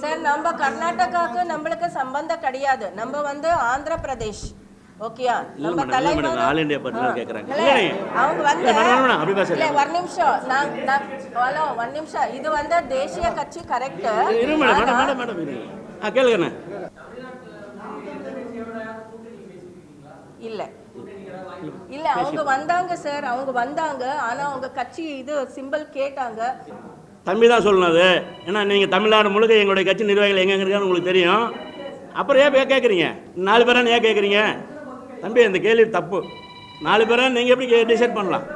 Sir நம்ம கர்நாடகாவுக்கு நம்மளுக்கு சம்பந்தம் கிடையாது. நம்ம வந்து ஆந்திர பிரதேஷ் ஓகேயா நம்ம தலைவர் ஆல் இந்தியா பத்திலாம் கேக்குறாங்க. அவங்க வந்து இல்ல, மேடம், மேடம், அப்படி பேசாதீங்க. இல்ல ஒரு நிமிஷம். நான் நான் ஹலோ ஒரு நிமிஷம். இது வந்து தேசிய கட்சி கரெக்ட் இரு மேடம் மேடம் மேடம் மேடம் இருங்க ஆ கேளுங்கண்ணே. இல்ல. இல்ல அவங்க வந்தாங்க சார் அவங்க வந்தாங்க. ஆனா அவங்க கட்சி இது சிம்பிள் கேட்டாங்க. தம்பி தான் சொல்லணும் அது. ஏன்னா நீங்கள் தமிழ்நாடு முழுக்க எங்களுடைய கட்சி நிர்வாகிகள் எங்கே இருக்கான்னு உங்களுக்கு தெரியும். அப்புறம் ஏன் கேட்குறீங்க நாலு பேரா ஏன் கேட்குறீங்க தம்பி இந்த கேள்வி தப்பு. நாலு பேராக நீங்கள் எப்படி டிசைட் பண்ணலாம்?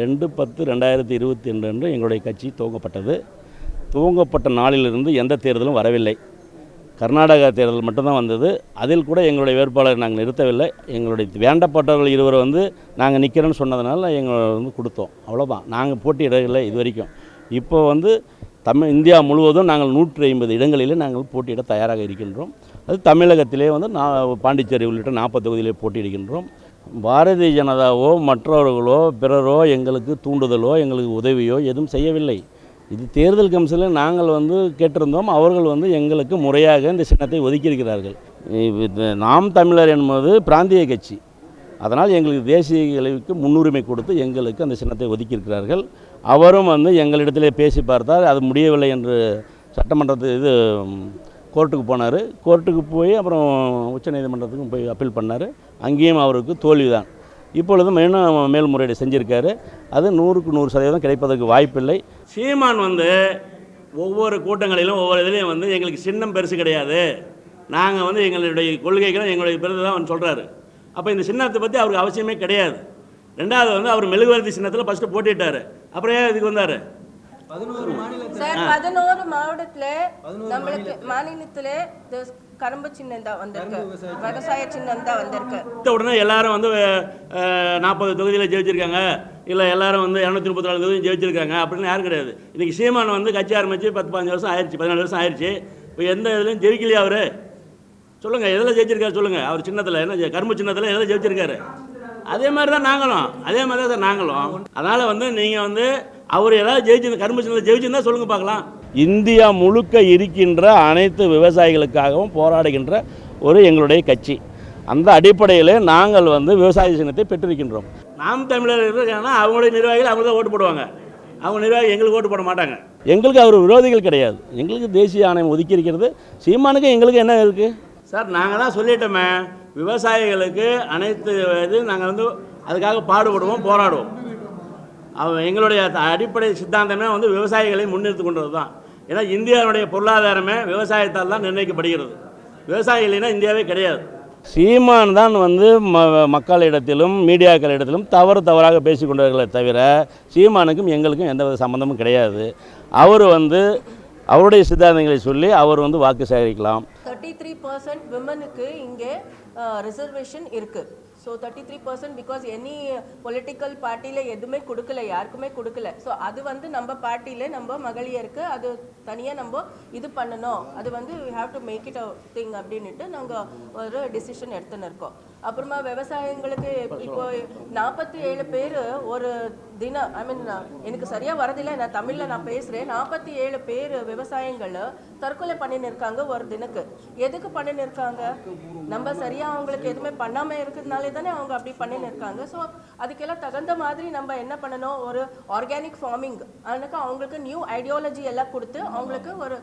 ரெண்டு பத்து ரெண்டாயிரத்தி இருபத்தி ரெண்டு அன்று எங்களுடைய கட்சி துவங்கப்பட்டது. துவங்கப்பட்ட நாளிலிருந்து எந்த தேர்தலும் வரவில்லை. கர்நாடகா தேர்தல் மட்டும்தான் வந்தது. அதில் கூட எங்களுடைய வேட்பாளரை நாங்கள் நிறுத்தவில்லை. எங்களுடைய வேண்டப்பட்டவர்கள் இருவர் வந்து நாங்கள் நிற்கிறோன்னு சொன்னதுனால எங்களை வந்து கொடுத்தோம். அவ்வளோதான் நாங்கள் போட்டியிடவில்லை இது வரைக்கும். இப்போ வந்து தமிழ் இந்தியா முழுவதும் நாங்கள் நூற்றி ஐம்பது இடங்களிலே நாங்கள் போட்டியிட தயாராக இருக்கின்றோம். அது தமிழகத்திலே வந்து நான் பாண்டிச்சேரி உள்ளிட்ட நாற்பது தொகுதியிலே போட்டியிடுகின்றோம். பாரதிய ஜனதாவோ மற்றவர்களோ பிறரோ எங்களுக்கு தூண்டுதலோ எங்களுக்கு உதவியோ எதுவும் செய்யவில்லை. இது தேர்தல் கமிஷனில் நாங்கள் வந்து கேட்டிருந்தோம். அவர்கள் வந்து எங்களுக்கு முறையாக இந்த சின்னத்தை ஒதுக்கியிருக்கிறார்கள். நாம் தமிழர் என்பது பிராந்திய கட்சி. அதனால் எங்களுக்கு தேசிய கழிவுக்கு முன்னுரிமை கொடுத்து எங்களுக்கு அந்த சின்னத்தை ஒதுக்கியிருக்கிறார்கள். அவரும் வந்து எங்களிடத்திலே பேசி பார்த்தார் அது முடியவில்லை என்று சட்டமன்றத்து இது கோர்ட்டுக்கு போனார். கோர்ட்டுக்கு போய் அப்புறம் உச்சநீதிமன்றத்துக்கும் போய் அப்பீல் பண்ணார். அங்கேயும் அவருக்கு தோல்விதான். இப்பொழுது இன்னும் மேல்முறையீடு செஞ்சுருக்காரு. அது நூறுக்கு நூறு சதவீதம் கிடைப்பதற்கு வாய்ப்பில்லை. சீமான் வந்து ஒவ்வொரு கூட்டங்களிலும் ஒவ்வொரு இதுலேயும் வந்து எங்களுக்கு சின்னம் பெருசு கிடையாது. நாங்கள் வந்து எங்களுடைய கொள்கைகளை எங்களுடைய பிறகு தான் வந்து சொல்கிறாரு அப்போ இந்த சின்னத்தை பற்றி அவருக்கு அவசியமே கிடையாது. ரெண்டாவது வந்து அவர் மெழுகுவர்த்தி சின்னத்தில் ஃபஸ்ட்டு போட்டிட்டாரு. அப்புறம் ஏன் இதுக்கு வந்தார்? பதினோரு மாநிலத்தில் சார் பதினோரு மாவட்டத்துல நம்மளுக்கு மாநிலத்துல கரும்பு சின்னம் தான் வந்திருக்கு. விவசாய சின்னம். தான் வந்திருக்கு. உடனே எல்லாரும் வந்து நாற்பது தொகுதியில் ஜெயிச்சிருக்காங்க. இல்லை எல்லாரும் வந்து இரநூத்தி முப்பத்தி நாலு தொகுதி ஜெயிச்சிருக்காங்க அப்படின்னு யாரும் கிடையாது. இன்றைக்கி சீமான் வந்து கட்சி ஆரம்பித்து பத்து பதினஞ்சு வருஷம் ஆயிடுச்சு பதினாலு வருஷம் ஆயிடுச்சு இப்போ எந்த இதுலையும் ஜெயிக்கலையா அவர்? சொல்லுங்கள் எதில் ஜெயிச்சிருக்காரு சொல்லுங்கள் அவர் சின்னத்தில் என்ன கரும்பு சின்னத்தில் எதில் ஜெயிச்சிருக்காரு? அதே மாதிரி தான் நாங்களும். அதே மாதிரி தான் சார் நாங்களும். அதனால் வந்து நீங்கள் வந்து அவர் ஏதாவது ஜெயிச்சு கரும்பு ஜெயிச்சிருந்தா சொல்லுங்கள் பார்க்கலாம் இந்தியா முழுக்க இருக்கின்ற அனைத்து விவசாயிகளுக்காகவும் போராடுகின்ற ஒரு எங்களுடைய கட்சி. அந்த அடிப்படையில் நாங்கள் வந்து விவசாய சின்னத்தை பெற்றிருக்கின்றோம். நாம் தமிழர் இருக்காங்கன்னா அவங்களுடைய நிர்வாகிகள் அவங்க தான் ஓட்டு போடுவாங்க. அவங்க நிர்வாகி எங்களுக்கு ஓட்டு போட மாட்டாங்க. எங்களுக்கு அவர் விரோதிகள் கிடையாது. எங்களுக்கு தேசிய ஆணையம் ஒதுக்கி இருக்கிறது. சீமானுக்கு எங்களுக்கு என்ன இருக்குது சார் நாங்கள் தான் சொல்லிட்டோமே. விவசாயிகளுக்கு அனைத்து இது நாங்கள் வந்து அதுக்காக பாடுபடுவோம் போராடுவோம். அவ எங்களுடைய த- அடிப்படை சித்தாந்தமே வந்து விவசாயிகளை முன்னிறுத்து கொண்டது தான் ஏன்னா இந்தியாவுடைய பொருளாதாரமே விவசாயத்தால் தான் நிர்ணயிக்கப்படுகிறது. விவசாயிகள் இல்லைன்னா இந்தியாவே கிடையாது. சீமான் தான் வந்து ம மக்களிடத்திலும் மீடியாக்களிடத்திலும் தவறு தவறாக பேசிக்கொண்டார்களே தவிர சீமானுக்கும் எங்களுக்கும் எந்த வித சம்மந்தமும் கிடையாது. அவர் வந்து அவருடைய சித்தாந்தங்களை சொல்லி அவர் வந்து வாக்கு சேகரிக்கலாம். தேர்ட்டி த்ரீ பர்சன்ட் விமனுக்கு இங்கே ரிசர்வேஷன் இருக்குது so thirty three percent because any political பார்ட்டியில் எதுவுமே கொடுக்கல யாருக்குமே கொடுக்கல. ஸோ அது வந்து நம்ம பார்ட்டியில் நம்ம மகளிருக்கு அது தனியாக நம்ம இது பண்ணணும். அது வந்து we have to make it a thing அப்படின்னுட்டு நாங்கள் ஒரு டிசிஷன் எடுத்துன்னு இருக்கோம். அப்புறமா விவசாயங்களுக்கு இப்போ நாற்பத்தி ஏழு பேர் ஒரு தினம் ஐ மீன் எனக்கு சரியாக வரதில்லை நான் தமிழில் நான் பேசுகிறேன் நாற்பத்தி ஏழு பேர் விவசாயங்கள் தற்கொலை பண்ணின்னு இருக்காங்க ஒரு தினக்கு. எதுக்கு பண்ணின்னு இருக்காங்க நம்ம சரியா அவங்களுக்கு எதுவுமே பண்ணாம இருக்கிறதுனாலே தானே அவங்க அப்படி பண்ணின்னு இருக்காங்க ஸோ அதுக்கெல்லாம் தகுந்த மாதிரி நம்ம என்ன பண்ணணும்? ஒரு ஆர்கானிக் ஃபார்மிங் அதுக்கு அவங்களுக்கு நியூ ஐடியாலஜி எல்லாம் கொடுத்து அவங்களுக்கு ஒரு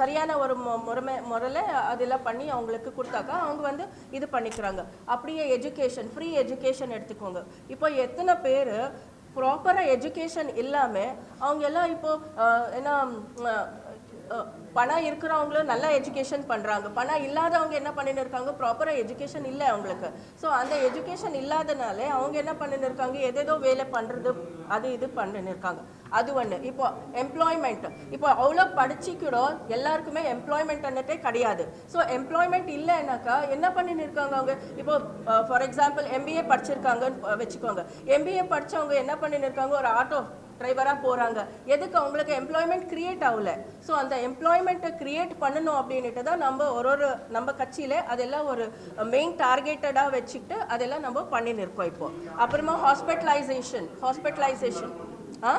சரியான ஒரு முறைமை முறையில் அதெல்லாம் பண்ணி அவங்களுக்கு கொடுத்தாக்கா அவங்க வந்து இது பண்ணிக்கிறாங்க. அப்படியே எஜுகேஷன் ஃப்ரீ எஜுகேஷன் எடுத்துக்கோங்க. இப்போ எத்தனை பேர் ப்ராப்பராக எஜுகேஷன் இல்லாமல் அவங்க எல்லாம் இப்போது என்ன பணம் இருக்கிறவங்களும் நல்ல எஜுகேஷன் பண்ணுறாங்க பணம் இல்லாதவங்க என்ன பண்ணின்னு இருக்காங்க? ப்ராப்பராக எஜுகேஷன் இல்லை அவங்களுக்கு. ஸோ அந்த எஜுகேஷன் இல்லாதனாலே அவங்க என்ன பண்ணினு இருக்காங்க? எதேதோ வேலை பண்ணுறது அது இது பண்ணின்னு இருக்காங்க. அது ஒன்று இப்போ எம்ப்ளாய்மெண்ட் இப்போ அவ்வளோ படிச்சுக்கிறோம் எல்லாருக்குமே எம்ப்ளாய்மெண்ட் வந்துட்டே கிடையாது. ஸோ எம்ப்ளாய்மெண்ட் இல்லைனாக்கா என்ன பண்ணின்னு இருக்காங்க அவங்க? இப்போ ஃபார் எக்ஸாம்பிள் எம்பிஏ படிச்சிருக்காங்கன்னு வச்சுக்கோங்க. எம்பிஏ படிச்சவங்க என்ன பண்ணின்னு இருக்காங்க? ஒரு ஆட்டோ டிரைவராக போகிறாங்க எதுக்கு? அவங்களுக்கு எம்ப்ளாய்மெண்ட் கிரியேட் ஆகல. ஸோ அந்த எம்ப்ளாய்மெண்ட்டை கிரியேட் பண்ணணும் அப்படின்ட்டு தான் நம்ம ஒரு ஒரு நம்ம கட்சியில் அதெல்லாம் ஒரு மெயின் டார்கெட்டடாக வச்சுக்கிட்டு அதெல்லாம் நம்ம பண்ணின்னு இருக்கோம் இப்போ. அப்புறமா ஹாஸ்பிட்டலைசேஷன் ஹாஸ்பிட்டலைசேஷன் ஆ?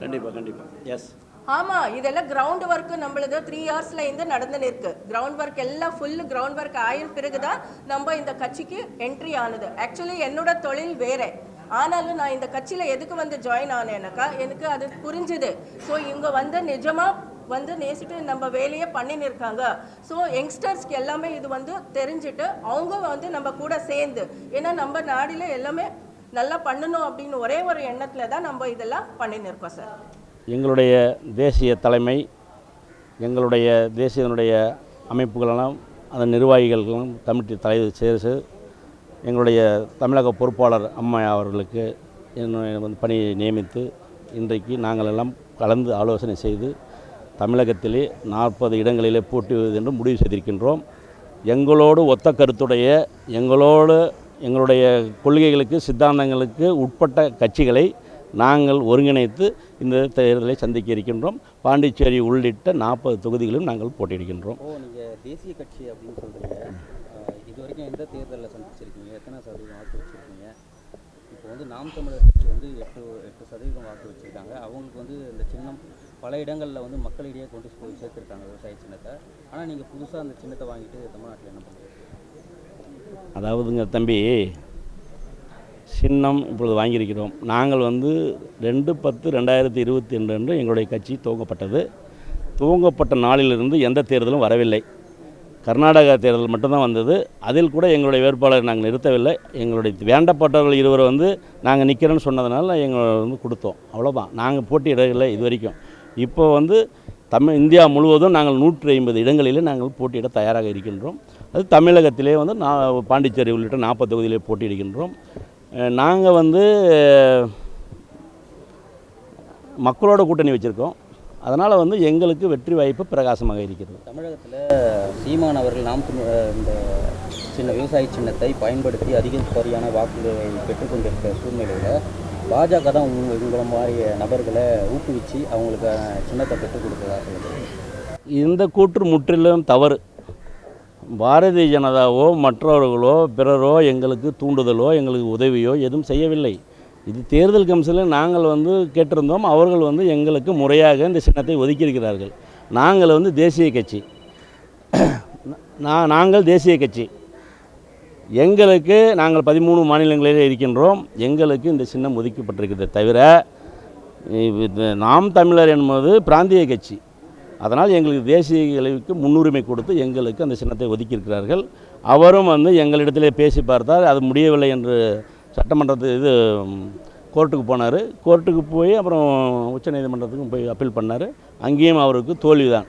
கண்டிப்பாக கண்டிப்பாக எஸ் ஆமா இதெல்லாம் கிரவுண்ட் ஒர்க் நம்மளது த்ரீ இயர்ஸ்ல இருந்து நடந்துன்னு இருக்கு கிரவுண்ட் ஒர்க் எல்லாம் ஃபுல் கிரவுண்ட் ஒர்க் ஆயின பிறகுதான் நம்ம இந்த கட்சிக்கு என்ட்ரி ஆனது. ஆக்சுவலி என்னோட தொழில் வேற. ஆனாலும் நான் இந்த கட்சியில் எதுக்கு வந்து ஜாயின் ஆனேனாக்கா எனக்கு அது புரிஞ்சுது. ஸோ இவங்க வந்து நிஜமாக வந்து நேசிட்டு நம்ம வேலையை பண்ணின்னு இருக்காங்க ஸோ யங்ஸ்டர்ஸ்க்கு எல்லாமே இது வந்து தெரிஞ்சுட்டு அவங்க வந்து நம்ம கூட சேர்ந்து ஏன்னா நம்ம நாடில எல்லாமே நல்லா பண்ணணும் அப்படின்னு ஒரே ஒரு எண்ணத்தில் தான் நம்ம இதெல்லாம் பண்ணின்னு இருக்கோம் சார் எங்களுடைய தேசிய தலைமை எங்களுடைய தேசியனுடைய அமைப்புகளெல்லாம் அதன் நிர்வாகிகளுக்கும் கமிட்டி தலைவர் சேர்த்து எங்களுடைய தமிழக பொறுப்பாளர் அம்மா அவர்களுக்கு என்னை வந்து பணியை நியமித்து இன்றைக்கு நாங்கள் எல்லாம் கலந்து ஆலோசனை செய்து தமிழகத்திலே நாற்பது இடங்களிலே போட்டியிடுவது என்று முடிவு செய்திருக்கின்றோம். எங்களோடு ஒத்த கருத்துடைய எங்களோடு எங்களுடைய கொள்கைகளுக்கு சித்தாந்தங்களுக்கு உட்பட்ட கட்சிகளை நாங்கள் ஒருங்கிணைத்து இந்த தேர்தலை சந்திக்க இருக்கின்றோம். பாண்டிச்சேரி உள்ளிட்ட நாற்பது தொகுதிகளிலும் நாங்கள் போட்டியிடுகின்றோம். நீங்கள் தேசிய கட்சி அப்படின்னு சொல்கிறீங்க இது வரைக்கும் எந்த தேர்தலில் சந்திச்சிருக்கீங்க? எத்தனை சதவீதம் வாக்கு வச்சுருக்கீங்க? இப்போ வந்து நாம் தமிழர் கட்சி வந்து எட்டு எட்டு சதவீதம் வாக்கு வச்சுருக்காங்க. அவங்களுக்கு வந்து இந்த சின்னம் பல இடங்களில் வந்து மக்களிடையே கொண்டு போய் சேர்த்துருக்காங்க விவசாய சின்னத்தை. ஆனால் நீங்கள் புதுசாக அந்த சின்னத்தை வாங்கிட்டு தமிழ்நாட்டில் என்ன பண்ணுறீங்க அதாவதுங்க தம்பி சின்னம் இப்பொழுது வாங்கியிருக்கிறோம். நாங்கள் வந்து ரெண்டு பத்து ரெண்டாயிரத்தி இருபத்தி ரெண்டு அன்று எங்களுடைய கட்சி துவங்கப்பட்டது துவங்கப்பட்ட நாளிலிருந்து எந்த தேர்தலும் வரவில்லை. கர்நாடகா தேர்தல் மட்டும்தான் வந்தது. அதில் கூட எங்களுடைய வேட்பாளரை நாங்கள் நிறுத்தவில்லை. எங்களுடைய வேண்டப்பட்டவர்கள் இருவர் வந்து நாங்கள் நிற்கிறோன்னு சொன்னதுனால எங்களை வந்து கொடுத்தோம். அவ்வளோதான் நாங்கள் போட்டியிடவில்லை இது வரைக்கும். இப்போ வந்து தமிழ் இந்தியா முழுவதும் நாங்கள் நூற்றி ஐம்பது இடங்களிலே நாங்கள் போட்டியிட தயாராக இருக்கின்றோம். அது தமிழகத்திலே வந்து நான் பாண்டிச்சேரி உள்ளிட்ட நாற்பது தொகுதியிலே போட்டியிடுகின்றோம். நாங்கள் வந்து மக்களோட கூட்டணி வச்சுருக்கோம். அதனால் வந்து எங்களுக்கு வெற்றி வாய்ப்பு பிரகாசமாக இருக்கிறது. தமிழகத்தில் சீமான் அவர்கள் நாம் இந்த சின்ன விவசாய சின்னத்தை பயன்படுத்தி அதிகப்படியான வாக்குகளை பெற்றுக்கொண்டிருக்கிற சூழ்நிலையில் பாஜக தான் உங்க உங்களை மாதிரி நபர்களை ஊக்குவிச்சு அவங்களுக்கு சின்னத்தை பெற்றுக் கொடுத்ததா இந்த கூற்று முற்றிலும் தவறு. பாரதிய ஜனதாவோ மற்றவர்களோ பிறரோ எங்களுக்கு தூண்டுதலோ எங்களுக்கு உதவியோ எதுவும் செய்யவில்லை. இது தேர்தல் கமிஷனில் நாங்கள் வந்து கேட்டிருந்தோம். அவர்கள் வந்து எங்களுக்கு முறையாக இந்த சின்னத்தை ஒதுக்கியிருக்கிறார்கள். நாங்கள் வந்து தேசிய கட்சி. நான் நாங்கள் தேசிய கட்சி. எங்களுக்கு நாங்கள் பதிமூணு மாநிலங்களிலே இருக்கின்றோம். எங்களுக்கு இந்த சின்னம் ஒதுக்கப்பட்டிருக்கிறது தவிர நாம் தமிழர் என்பது பிராந்திய கட்சி. அதனால் எங்களுக்கு தேசிய அளவுக்கு முன்னுரிமை கொடுத்து எங்களுக்கு அந்த சின்னத்தை ஒதுக்கியிருக்கிறார்கள். அவரும் வந்து எங்களிடத்திலே பேசி பார்த்தார். அது முடியவில்லை என்று சட்டமன்றத்து இது கோர்ட்டுக்கு போனார். கோர்ட்டுக்கு போய் அப்புறம் உச்சநீதிமன்றத்துக்கும் போய் அப்பீல் பண்ணார். அங்கேயும் அவருக்கு தோல்வி தான்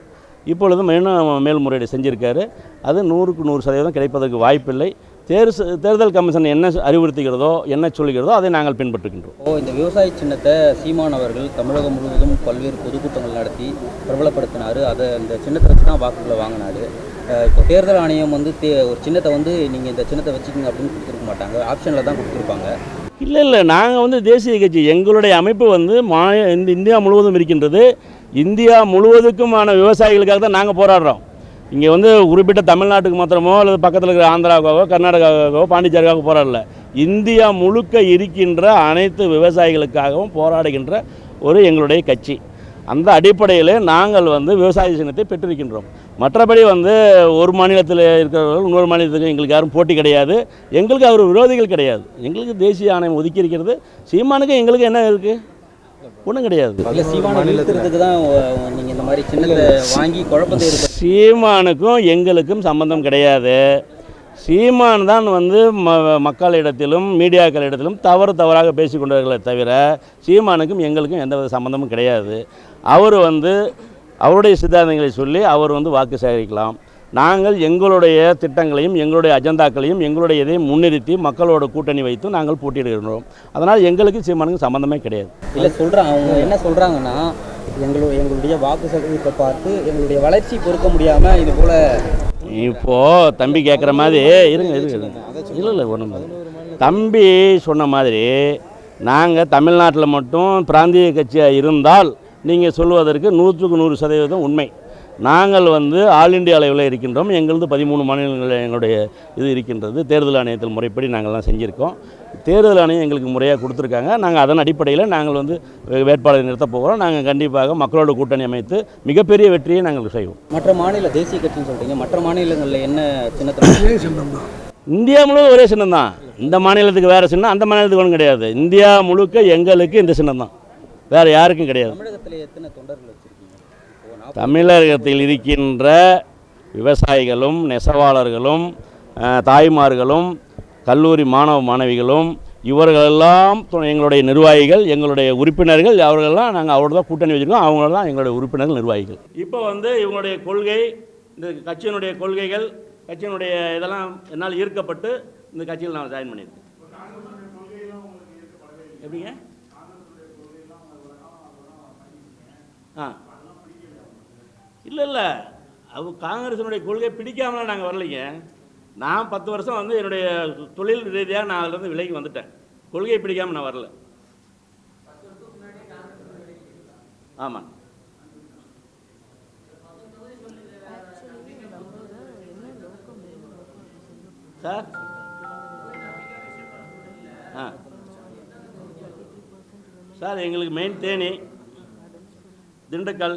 இப்பொழுது மெயினாக மேல்முறையீடு செஞ்சுருக்காரு. அது நூறுக்கு நூறு சதவீதம் கிடைப்பதற்கு வாய்ப்பில்லை. தேர் தேர்தல் கமிஷன் என்ன அறிவுறுத்துகிறதோ என்ன சொல்கிறதோ அதை நாங்கள் பின்பற்றுகின்றோம். ஓ இந்த விவசாய சின்னத்தை சீமான் அவர்கள் தமிழகம் முழுவதும் பல்வேறு பொதுக்கூட்டங்கள் நடத்தி பிரபலப்படுத்தினார். அதை அந்த சின்னத்தை வச்சு தான் வாக்குகளை வாங்கினார். இப்போ தேர்தல் ஆணையம் வந்து தே ஒரு சின்னத்தை வந்து நீங்கள் இந்த சின்னத்தை வச்சுக்கோங்க அப்படின்னு கொடுத்துருக்க மாட்டாங்க. ஆப்ஷனில் தான் கொடுத்துருப்பாங்க. இல்லை இல்லை. நாங்கள் வந்து தேசிய கட்சி. எங்களுடைய அமைப்பு வந்து மா இந்த இந்தியா முழுவதும் இருக்கின்றது. இந்தியா முழுவதுக்குமான விவசாயிகளுக்காக தான் நாங்கள் போராடுறோம். இங்கே வந்து குறிப்பிட்ட தமிழ்நாட்டுக்கு மாத்திரமோ அல்லது பக்கத்தில் இருக்கிற ஆந்திராவுக்காகவோ கர்நாடகாவுக்காகவோ பாண்டிச்சேரிக்காக போராடல. இந்தியா முழுக்க இருக்கின்ற அனைத்து விவசாயிகளுக்காகவும் போராடுகின்ற ஒரு எங்களுடைய கட்சி. அந்த அடிப்படையில் நாங்கள் வந்து விவசாய சின்னத்தை பெற்றிருக்கின்றோம். மற்றபடி வந்து ஒரு மாநிலத்தில் இருக்கிறவர்கள் இன்னொரு மாநிலத்துக்கு எங்களுக்கு யாரும் போட்டி கிடையாது. எங்களுக்கு அவர் விரோதிகள் கிடையாது. எங்களுக்கு தேசிய ஆணையம் ஒதுக்கி இருக்கிறது சீமானுக்கு எங்களுக்கு என்ன இருக்குது ஒன்றும் கிடையாது. சீமானுக்கும் எங்களுக்கும் சம்பந்தம் கிடையாது. சீமான் தான் வந்து ம மக்களிடத்திலும் மீடியாக்களிடத்திலும் தவறு தவறாக பேசிக்கொண்டார்களே தவிர சீமானுக்கும் எங்களுக்கும் எந்தவித சம்பந்தமும் கிடையாது. அவர் வந்து அவருடைய சித்தாந்தங்களை சொல்லி அவர் வந்து வாக்கு சேகரிக்கலாம். நாங்கள் எங்களுடைய திட்டங்களையும் எங்களுடைய அஜெண்டாக்களையும் எங்களுடைய இதையும் முன்னிறுத்தி மக்களோட கூட்டணி வைத்து நாங்கள் போட்டியிடுகின்றோம். அதனால் எங்களுக்கு சீமானுக்கும் சம்பந்தமே கிடையாது. இல்லை சொல்கிறாங்க அவங்க என்ன சொல்கிறாங்கன்னா எங்களு எங்களுடைய வாக்கு சதவீதத்தை பார்த்து எங்களுடைய வளர்ச்சி பொறுக்க முடியாமல் இது போல் இப்போது தம்பி கேட்குற மாதிரி இருங்க இருங்க இல்லை இல்லை ஒன்றும் தம்பி சொன்ன மாதிரி நாங்கள் தமிழ்நாட்டில் மட்டும் பிராந்திய கட்சியாக இருந்தால் நீங்கள் சொல்வதற்கு நூற்றுக்கு நூறு சதவீதம் உண்மை. நாங்கள் வந்து ஆல் இந்தியா அளவில் இருக்கின்றோம். எங்களது பதிமூணு மாநிலங்களில் எங்களுடைய இது இருக்கின்றது. தேர்தல் ஆணையத்தில் முறைப்படி நாங்கள்லாம் செஞ்சுருக்கோம். தேர்தல் ஆணையம் எங்களுக்கு முறையாக கொடுத்துருக்காங்க. நாங்கள் அதன் அடிப்படையில் நாங்கள் வந்து வேட்பாளரை நிறுத்தப் போகிறோம். நாங்கள் கண்டிப்பாக மக்களோட கூட்டணி அமைத்து மிகப்பெரிய வெற்றியை நாங்கள் செய்வோம். மற்ற மாநில தேசிய கட்சின்னு சொல்றீங்க. மற்ற மாநிலங்களில் என்ன சின்னத்தில்? இந்தியா முழுவதும் ஒரே சின்னம் தான். இந்த மாநிலத்துக்கு வேறு சின்னம் அந்த மாநிலத்துக்கு ஒன்றும் கிடையாது. இந்தியா முழுக்க எங்களுக்கு இந்த சின்னம் தான். வேறு யாருக்கும் கிடையாது. தமிழகத்தில் எத்தனை தொண்டர்கள் வச்சிருக்கீங்க? இப்போ நாற்பது தமிழகத்தில் இருக்கின்ற விவசாயிகளும் நெசவாளர்களும் தாய்மார்களும் கல்லூரி மாணவ மாணவிகளும் இவர்களெல்லாம் எங்களுடைய நிர்வாகிகள் எங்களுடைய உறுப்பினர்கள் அவர்களெல்லாம் நாங்கள் அவரோட தான் கூட்டணி வச்சுருக்கோம். அவங்கள தான் எங்களுடைய உறுப்பினர்கள் நிர்வாகிகள். இப்போ வந்து இவங்களுடைய கொள்கை இந்த கட்சியினுடைய கொள்கைகள் கட்சியினுடைய இதெல்லாம் என்னால் ஈர்க்கப்பட்டு இந்த கட்சியில் நான் ஜாயின் பண்ணியிருக்கேன் எப்படிங்க? ஆ. இல்லை இல்லை அது காங்கிரஸினுடைய கொள்கை பிடிக்காமலாம் நாங்கள் வரலைங்க. நான் பத்து வருஷம் வந்து என்னுடைய தொழில் ரீதியாக நான் அதிலிருந்து விலைக்கு வந்துட்டேன். கொள்கையை பிடிக்காமல் நான் வரல. ஆமாம் சார். ஆ. சார் எங்களுக்கு மெயின் தேனி. திண்டுக்கல்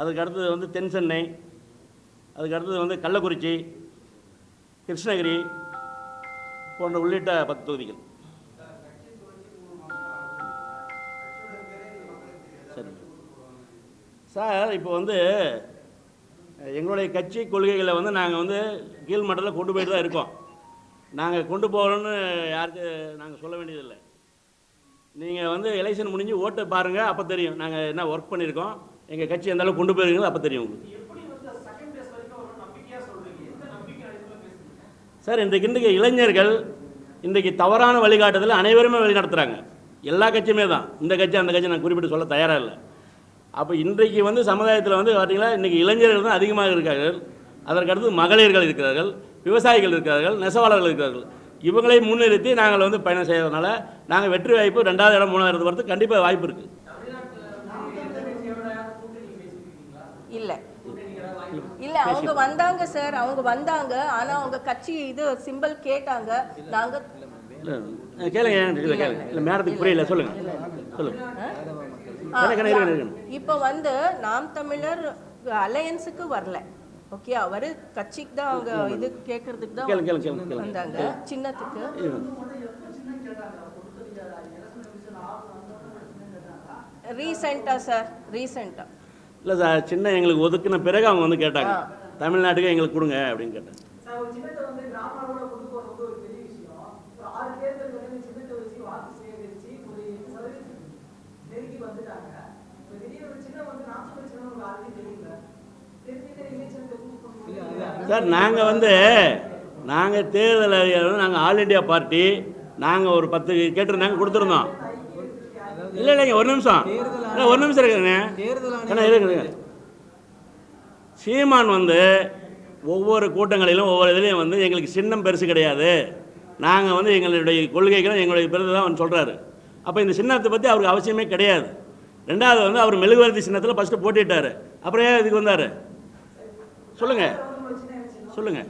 அதுக்கு அடுத்தது வந்து தென் சென்னை அதுக்கு அடுத்தது வந்து கள்ளக்குறிச்சி கிருஷ்ணகிரி போன்ற உள்ளிட்ட பத்து தொகுதிகள். சரி. சார் இப்போ வந்து எங்களுடைய கட்சி கொள்கைகளை வந்து நாங்கள் வந்து கீழ்மட்டத்தில் கொண்டு போயிட்டு தான் இருக்கோம். நாங்கள் கொண்டு போகிறோன்னு யாருக்கு நாங்கள் சொல்ல வேண்டியதில்லை. நீங்கள் வந்து எலெக்ஷன் முடிஞ்சு ஓட்டை பாருங்கள் அப்போ தெரியும். நாங்கள் என்ன ஒர்க் பண்ணியிருக்கோம் எங்கள் கட்சி எந்த அளவுக்கு கொண்டு போயிருக்கீங்களோ அப்போ தெரியும் உங்களுக்கு. சார் இன்றைக்கு இன்றைக்கு இளைஞர்கள் இன்றைக்கு தவறான வழிகாட்டுதல் அனைவருமே வழிநடத்துகிறாங்க எல்லா கட்சியுமே தான். இந்த கட்சி அந்த கட்சி நான் குறிப்பிட்டு சொல்ல தயாராக இல்லை. அப்போ இன்றைக்கு வந்து சமுதாயத்தில் வந்து பார்த்தீங்கன்னா இன்றைக்கி இளைஞர்கள் தான் அதிகமாக இருக்கிறார்கள் அதற்கு அடுத்து மகளிர்கள் இருக்கிறார்கள் விவசாயிகள் இருக்கிறார்கள் நெசவாளர்கள் இருக்கிறார்கள். இவங்களை முன்னிறுத்தி நாங்கள் வந்து பயணம் செய்கிறதுனால நாங்கள் வெற்றி வாய்ப்பு ரெண்டாவது இடம் மூணாவது வரதுக்கு கண்டிப்பாக வாய்ப்பு இருக்குது இல்ல. இல்ல. அவங்க வந்தாங்க சார் அவங்க வந்தாங்க. ஆனா அவங்க கட்சி இது சிம்பிள் கேட்டாங்க. நாங்க கேளுங்க இல்லை மேடத்துக்கு புரியல கணக்கு, கணக்கு. இப்போ வந்து நாம் தமிழர் அலையன்ஸுக்கு வரல. ஓகே அவரு கட்சிக்கு தான் அவங்க இது கேட்கறதுக்கு தான் வந்தாங்க. சின்னத்துக்கு. ரீசெண்டா சார். ரீசெண்டா. இல்லை சார் சின்ன எங்களுக்கு ஒதுக்குன பிறகு அவங்க வந்து கேட்டாங்க. தமிழ்நாட்டுக்கு எங்களுக்கு கொடுங்க அப்படின்னு கேட்டாங்க சார் ஒரு சின்னத்தை வந்து கிராமங்களோட கொண்டு போறது வந்து ஒரு பெரிய விஷயம் ஒரு ஆறு தேர்தல் வந்து சின்னத்தை வச்சு வாக்கு சேகரிச்சு ஒரு எட்டு சதவீதம் நெருங்கி வந்துட்டாங்க இப்போ திடீர்னு ஒரு சின்னம் வந்து நாற்பது சின்னம் உங்களுக்கு ஆல்ரெடி தெரியல தெரிஞ்சுட்டு இலெக்ஷனுக்கு மூவ் பண்ணுவோம் சார் நாங்கள் வந்து நாங்கள் தேர்தல் அறிக்கையில நாங்கள் ஆல் இண்டியா பார்ட்டி நாங்கள் ஒரு பத்து கேட்டிருந்தாங்க கொடுத்துருந்தோம். இல்லை இல்லைங்க ஒரு நிமிஷம். இல்லை ஒரு நிமிஷம் இருக்குதுங்க ஏன்னா சீமான் வந்து ஒவ்வொரு கூட்டங்களிலும் ஒவ்வொரு இதுலேயும் வந்து எங்களுக்கு சின்னம் பெருசு கிடையாது. நாங்கள் வந்து எங்களுடைய கொள்கைகளும் எங்களுடைய பிறகு தான் அவர் சொல்கிறாரு அப்போ இந்த சின்னத்தை பற்றி அவருக்கு அவசியமே கிடையாது. ரெண்டாவது வந்து அவர் மெழுகுவர்த்தி சின்னத்தில் ஃபஸ்ட்டு போட்டிட்டார். அப்புறம் ஏன் இதுக்கு வந்தார்? சொல்லுங்கள் சொல்லுங்கள்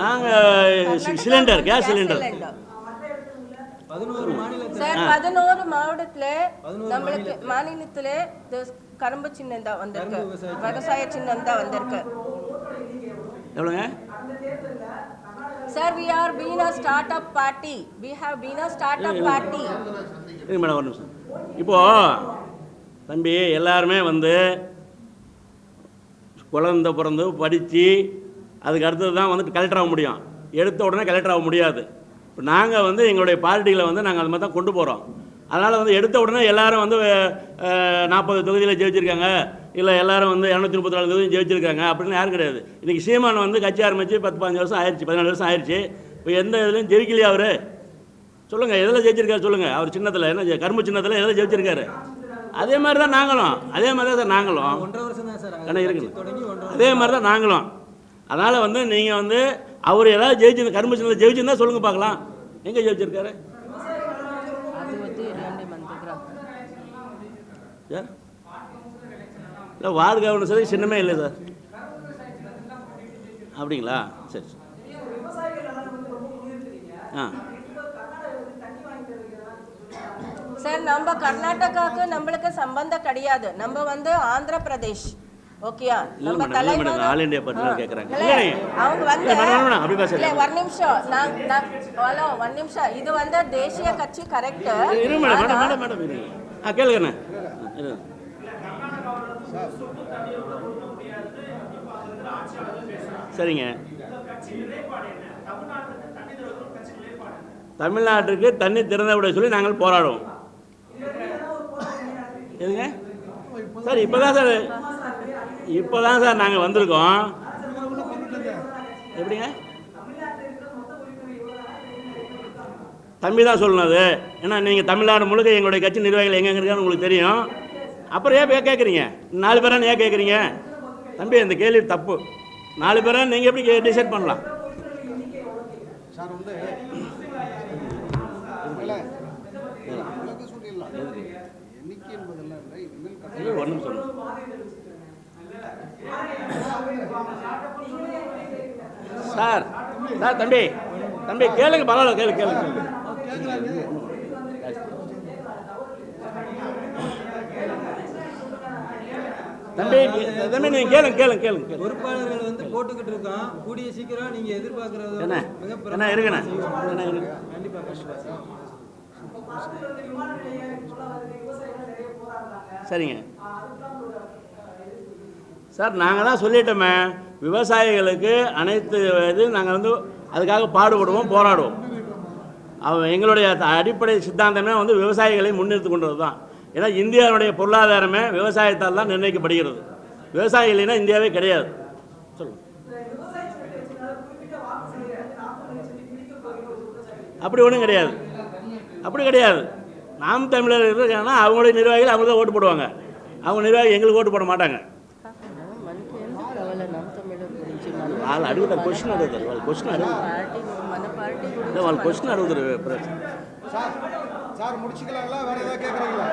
நாங்கள் சிலிண்டர் கேஸ் சிலிண்டர். சார் பதினோரு மாவட்டத்துல நம்மளுக்கு மாநிலத்துல. கரும்பு சின்னம் தான் வந்திருக்கு. விவசாய சின்னம். தான் வந்திருக்கு. எவ்வளோங்க? Sir we are been a startup party we have been a startup party இருங்க மேடம் ஒரு நிமிஷம். இப்போது தம்பி எல்லாருமே வந்து குழந்த பிறந்து படித்து அதுக்கு அடுத்தது தான் வந்துட்டு கலெக்டர் ஆக முடியும். எடுத்த உடனே கலெக்டர் ஆக முடியாது. இப்போ நாங்கள் வந்து எங்களுடைய பார்ட்டியில் வந்து நாங்கள் அது மாதிரி தான் கொண்டு போகிறோம் அதனால் வந்து எடுத்த உடனே எல்லாரும் வந்து நாற்பது தொகுதியில் ஜெயிச்சிருக்காங்க. இல்லை எல்லாரும் வந்து இரநூத்தி முப்பத்தி நாலு தொகுதியும் ஜெயிச்சிருக்காங்க அப்படின்னு யாரும் கிடையாது. இன்றைக்கி சீமான் வந்து கட்சி ஆரம்பித்து பத்து பதினஞ்சு வருஷம் ஆயிடுச்சு பதினாலு வருஷம் ஆயிடுச்சு இப்போ எந்த இதுலையும் ஜெயிக்கலையா அவர்? சொல்லுங்கள் எதில் ஜெயிச்சிருக்காரு சொல்லுங்கள் அவர் சின்னத்தில் என்ன ஜெ- கரும்பு சின்னத்தில் எதில் ஜெயிச்சிருக்காரு? அதே மாதிரி தான் நாங்களும். அதே மாதிரி தான் சார் நாங்களும். ஒன்றரை வருஷம் தான் சார் ஒன்றரை அதே மாதிரி தான் நாங்களும். அதனால் வந்து நீங்கள் வந்து அவர் ஏதாவது ஜெயிச்சு கரும்பு சின்னத்தில் ஜெயிச்சிருந்தா சொல்லுங்க பார்க்கலாம் எங்கே ஜெயிச்சிருக்காரு? சார் இல்லை வார்டு கவர்னர் சொல்லி சின்னமே இல்லை சார். அப்படிங்களா? சரி சரி. ஆ இப்போ கர்நாடகா வந்து தண்ணி வாங்கி தருவீங்கன்னா சார் நம்ம கர்நாடகாவுக்கு நம்மளுக்கு சம்பந்தம் கிடையாது. நம்ம வந்து ஆந்திர பிரதேஷ் ஓகேயா நம்ம தலைவர் ஆல் கேட்குறாங்க இல்ல, இல்லை அவங்க வந்து இல்லை, ஒரு நிமிஷம். நான் நான் ஹலோ ஒரு நிமிஷம். இது வந்து தேசிய கட்சி கரெக்ட் இரு மேடம் மேடம் மேடம் மேடம் இருங்க ஆ கேளுங்கண்ணே. இரு. சரிங்க. தமிழ்நாட்டுக்கு தண்ணி திறந்த விட சொல்லி நாங்கள் போராடுவோம். எதுங்க? சார் இப்போ தான் சார் இப்போ தான் சார் நாங்கள் வந்திருக்கோம். எப்படிங்க? தம்பி தான் சொல்லணும் அது. ஏன்னா நீங்கள் தமிழ்நாடு முழுக்க எங்களுடைய கட்சி நிர்வாகிகள் எங்கெங்க இருக்கான்னு உங்களுக்கு தெரியும். அப்புறம் ஏன் ஏன் கேட்குறீங்க நாலு பேரான ஏன் கேட்குறீங்க தம்பி இந்த கேள்வி தப்பு. நாலு பேராக நீங்கள் எப்படி டிசைட் பண்ணலாம்? சார் வந்து இல்லை சொல்லணும் சார் சார் தம்பி தம்பி கேளுங்க பரவாயில்ல கேளு கேளு கேளு. தம்பி தம்பி நீங்கள் கேளுங்க கேளுங்க கேளுங்க கேளுங்க. பொறுப்பாளர்கள் வந்து போட்டுக்கிட்டு இருக்கோம் கூடிய சீக்கிரம் நீங்க எதிர்பார்க்கறது என்ன? இருக்குண்ணே கண்டிப்பா. சரிங்க. சார் நாங்கள் தான் சொல்லிட்டோமே விவசாயிகளுக்கு அனைத்து இது நாங்கள் வந்து அதுக்காக பாடுபடுவோம் போராடுவோம். அவன் எங்களுடைய அடிப்படை சித்தாந்தமே வந்து விவசாயிகளை முன்னிறுத்து கொண்டது தான் ஏன்னா இந்தியாவுடைய பொருளாதாரமே விவசாயத்தால் தான் நிர்ணயிக்கப்படுகிறது. விவசாயிகள் இல்லைன்னா இந்தியாவே கிடையாது. சொல்லுங்கள் அப்படி ஒன்றும் கிடையாது. அப்படி கிடையாது. நாம் தமிழர் இருக்காங்கன்னா அவங்களுடைய நிர்வாகிகள் அவங்க தான் ஓட்டு போடுவாங்க. அவங்க நிர்வாகி எங்களுக்கு ஓட்டு போட மாட்டாங்க. వాళ్ళు అడుగుతారు క్వశ్చన్ అడుగుతారు వాళ్ళు క్వశ్చన్ అడుగుతారు వాళ్ళు క్వశ్చన్ అడుగుతారు முடிச்சுக்கலாங்களா? வேற ஏதாவது கேட்குறீங்களா